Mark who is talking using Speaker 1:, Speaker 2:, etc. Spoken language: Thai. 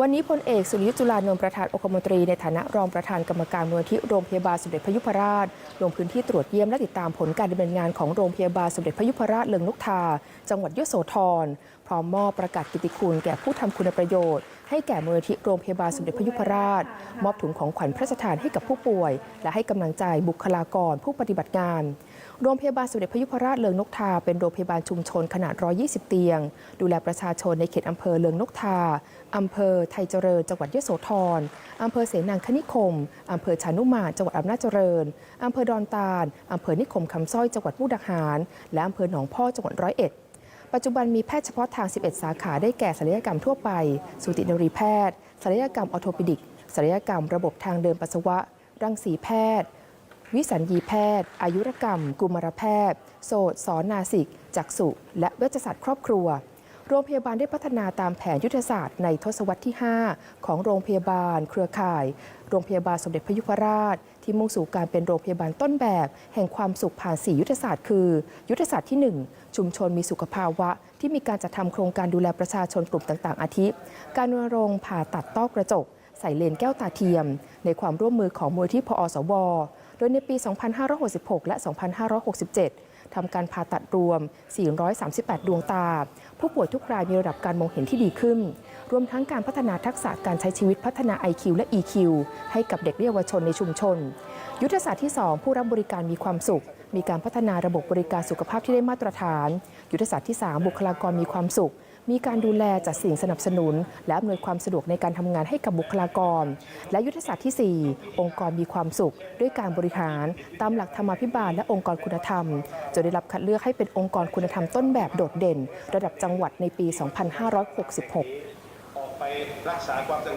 Speaker 1: วันนี้พลเอกสุริยุทธ์จุลานนท์ประธานองคมนตรีในฐานะรองประธานกรรมการมูลที่โรงพยาบาลสมเด็จพระยุพราช ลงพื้นที่ตรวจเยี่ยมและติดตามผลการดำเนินงานของโรงพยาบาลสมเด็จพระยุพราชเลิงนกทา จังหวัดยโสธร พร้อมมอบประกาศกิตติคุณแก่ผู้ทำคุณประโยชน์ ให้แก่มูลที่โรงพยาบาลสมเด็จพระยุพราช มอบถุงของขวัญพระราชทานให้กับผู้ป่วย และให้กำลังใจบุคลากรผู้ปฏิบัติงาน โรงพยาบาลสมเด็จพระยุพราชเลิงนกทา เป็นโรงพยาบาลชุมชนขนาด 120 เตียง ดูแลประชาชนในเขตอำเภอเลิงนกทา อำเภอไทยเจริญ จังหวัดยโสธร อำเภอเสนางคณิคม อำเภอชานุมาจังหวัดอำนาจเจริญ อำเภอดอนตาล อำเภอนิคมคำสร้อยจังหวัดมุกดาหาร และอำเภอหนองพ่อจังหวัดร้อยเอ็ดปัจจุบันมีแพทย์เฉพาะทาง 11 สาขา ได้แก่ศัลยกรรมทั่วไป สูตินรีแพทย์ศัลยกรรมออโทปิดิกศัลยกรรมระบบทางเดินปัสสาวะ รังสีแพทย์ วิสัญญีแพทย์ อายุรกรรม กุมารแพทย์ โสตสอนนาสิก จักษุและเวชศาสตร์ครอบครัว โรงพยาบาลได้พัฒนาตามแผนยุทธศาสตร์ในทศวรรษที่ 5 ของโรงพยาบาล เครือข่าย โรงพยาบาลสมเด็จพระยุพราช ที่มุ่งสู่การเป็นโรงพยาบาลต้นแบบ แห่งความสุขผ่าน 4 ยุทธศาสตร์คือ ยุทธศาสตร์ที่ 1 ชุมชนมีสุขภาวะ ที่มีการจัดทำโครงการดูแลประชาชนกลุ่มต่างๆ อาทิ การรณรงค์ผ่าตัดต้อกระจกใส่เลนแก้วตาเทียม ในความร่วมมือของมูลที่พอสว โดยในปี 2566 และ 2567 ทำการผ่าตัดรวม 438 ดวงตา ผู้ป่วยทุกรายมีระดับการมองเห็นที่ดีขึ้น รวมทั้งการพัฒนาทักษะการใช้ชีวิตพัฒนา IQ และ EQ ให้กับเด็กเยาวชนในชุมชน ยุทธศาสตร์ที่ 2 ผู้รับบริการมีความสุข มีการพัฒนาระบบบริการสุขภาพที่ได้มาตรฐาน ยุทธศาสตร์ที่ 3 บุคลากรมีความสุข มีการดูแลจัดสิ่งสนับสนุน และอำนวยความสะดวกในการทำงานให้กับบุคลากร และยุทธศาสตร์ที่ 4 องค์กรมีความสุข ด้วยการบริหาร ตามหลักธรรมาภิบาลและองค์กรคุณธรรมจนได้รับคัดเลือกให้เป็นองค์กรคุณธรรมต้นแบบโดดเด่น ระดับจังหวัดในปี 2566
Speaker 2: ออกไปรักษาความสง